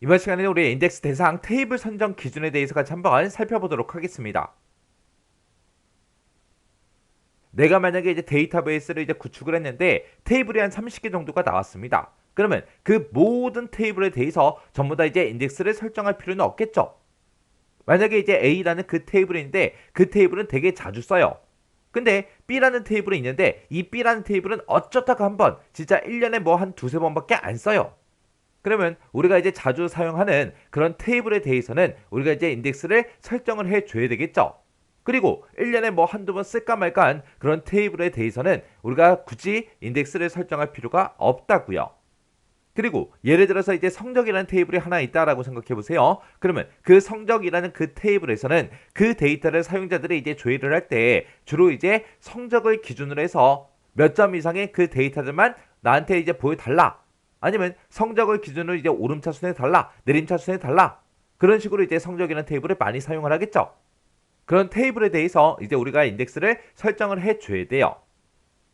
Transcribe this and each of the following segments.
이번 시간에는 우리 인덱스 대상 테이블 선정 기준에 대해서 같이 한번 살펴보도록 하겠습니다. 내가 만약에 이제 데이터베이스를 이제 구축을 했는데 테이블이 한 30개 정도가 나왔습니다. 그러면 그 모든 테이블에 대해서 전부 다 이제 인덱스를 설정할 필요는 없겠죠. 만약에 이제 A라는 그 테이블이 있는데 그 테이블은 되게 자주 써요. 근데 B라는 테이블이 있는데 이 B라는 테이블은 어쩌다가 한 번 진짜 1년에 뭐 한 두세 번밖에 안 써요. 그러면 우리가 이제 자주 사용하는 그런 테이블에 대해서는 우리가 이제 인덱스를 설정을 해 줘야 되겠죠. 그리고 1년에 뭐 한두 번 쓸까 말까 한 그런 테이블에 대해서는 우리가 굳이 인덱스를 설정할 필요가 없다고요. 그리고 예를 들어서 이제 성적이라는 테이블이 하나 있다라고 생각해 보세요. 그러면 그 성적이라는 그 테이블에서는 그 데이터를 사용자들이 이제 조회를 할 때 주로 이제 성적을 기준으로 해서 몇 점 이상의 그 데이터들만 나한테 이제 보여달라. 아니면 성적을 기준으로 이제 오름차 순에 달라, 내림차 순에 달라. 그런 식으로 이제 성적이라는 테이블을 많이 사용을 하겠죠. 그런 테이블에 대해서 이제 우리가 인덱스를 설정을 해 줘야 돼요.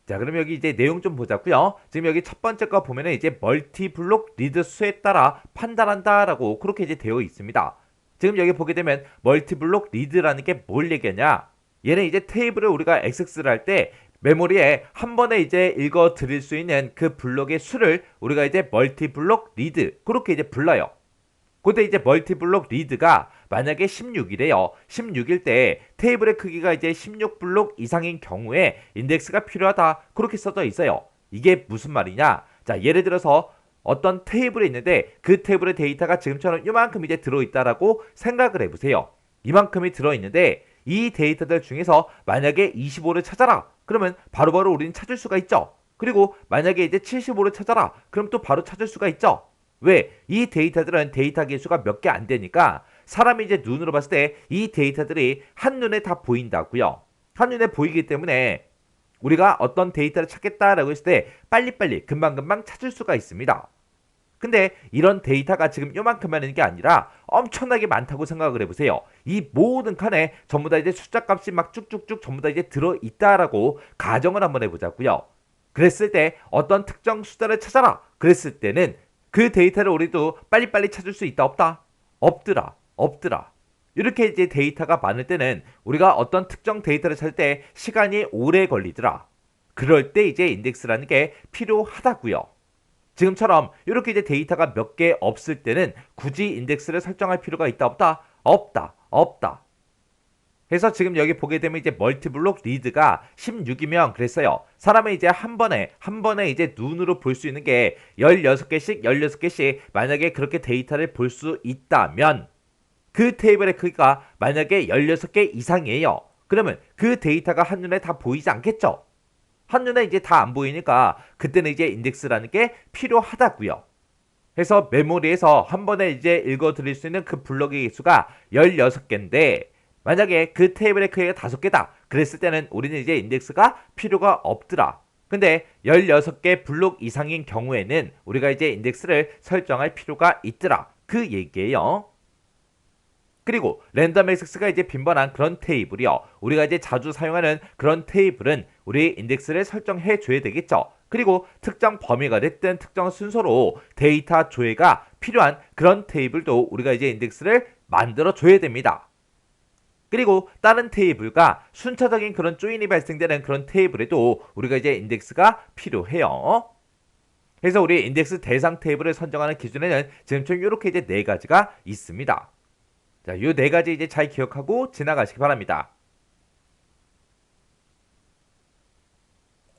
자, 그럼 여기 이제 내용 좀 보자고요. 지금 여기 첫 번째 거 보면은 이제 멀티 블록 리드 수에 따라 판단한다라고 그렇게 이제 되어 있습니다. 지금 여기 보게 되면 멀티 블록 리드라는 게 뭘 얘기하냐? 얘는 이제 테이블을 우리가 액세스를 할 때 메모리에 한 번에 이제 읽어 드릴 수 있는 그 블록의 수를 우리가 이제 멀티 블록 리드 그렇게 이제 불러요. 근데 이제 멀티 블록 리드가 만약에 16이래요. 16일 때 테이블의 크기가 이제 16 블록 이상인 경우에 인덱스가 필요하다. 그렇게 써져 있어요. 이게 무슨 말이냐? 자, 예를 들어서 어떤 테이블에 있는데 그 테이블의 데이터가 지금처럼 이만큼 이제 들어있다라고 생각을 해보세요. 이만큼이 들어있는데 이 데이터들 중에서 만약에 25를 찾아라. 그러면 바로 바로 우리는 찾을 수가 있죠. 그리고 만약에 이제 75를 찾아라. 그럼 또 바로 찾을 수가 있죠. 왜? 이 데이터들은 데이터 개수가 몇 개 안 되니까 사람이 이제 눈으로 봤을 때 이 데이터들이 한눈에 다 보인다고요. 한눈에 보이기 때문에 우리가 어떤 데이터를 찾겠다라고 했을 때 빨리빨리 금방금방 찾을 수가 있습니다. 근데 이런 데이터가 지금 요만큼만 있는 게 아니라 엄청나게 많다고 생각을 해보세요. 이 모든 칸에 전부 다 이제 숫자 값이 막 쭉쭉쭉 전부 다 이제 들어있다라고 가정을 한번 해보자고요. 그랬을 때 어떤 특정 숫자를 찾아라. 그랬을 때는 그 데이터를 우리도 빨리빨리 찾을 수 있다 없다? 없더라. 없더라. 이렇게 이제 데이터가 많을 때는 우리가 어떤 특정 데이터를 찾을 때 시간이 오래 걸리더라. 그럴 때 이제 인덱스라는 게 필요하다고요. 지금처럼 이렇게 이제 데이터가 몇 개 없을 때는 굳이 인덱스를 설정할 필요가 있다 없다? 없다. 없다. 그래서 지금 여기 보게 되면 이제 멀티블록 리드가 16이면 그랬어요. 사람이 이제 한 번에 한 번에 이제 눈으로 볼 수 있는 게 16개씩 16개씩 만약에 그렇게 데이터를 볼 수 있다면 그 테이블의 크기가 만약에 16개 이상이에요. 그러면 그 데이터가 한눈에 다 보이지 않겠죠? 한눈에 이제 다 안 보이니까 그때는 이제 인덱스라는 게 필요하다고요. 그래서 메모리에서 한 번에 이제 읽어 드릴 수 있는 그 블록의 개수가 16개인데 만약에 그 테이블의 크기가 5개다. 그랬을 때는 우리는 이제 인덱스가 필요가 없더라. 근데 16개 블록 이상인 경우에는 우리가 이제 인덱스를 설정할 필요가 있더라. 그 얘기예요. 그리고 랜덤 액세스가 이제 빈번한 그런 테이블이요. 우리가 이제 자주 사용하는 그런 테이블은 우리 인덱스를 설정해 줘야 되겠죠. 그리고 특정 범위가 됐든 특정 순서로 데이터 조회가 필요한 그런 테이블도 우리가 이제 인덱스를 만들어 줘야 됩니다. 그리고 다른 테이블과 순차적인 그런 조인이 발생되는 그런 테이블에도 우리가 이제 인덱스가 필요해요. 그래서 우리 인덱스 대상 테이블을 선정하는 기준에는 지금 총 이렇게 이제 네 가지가 있습니다. 자, 요네 가지 이제 잘 기억하고 지나가시기 바랍니다.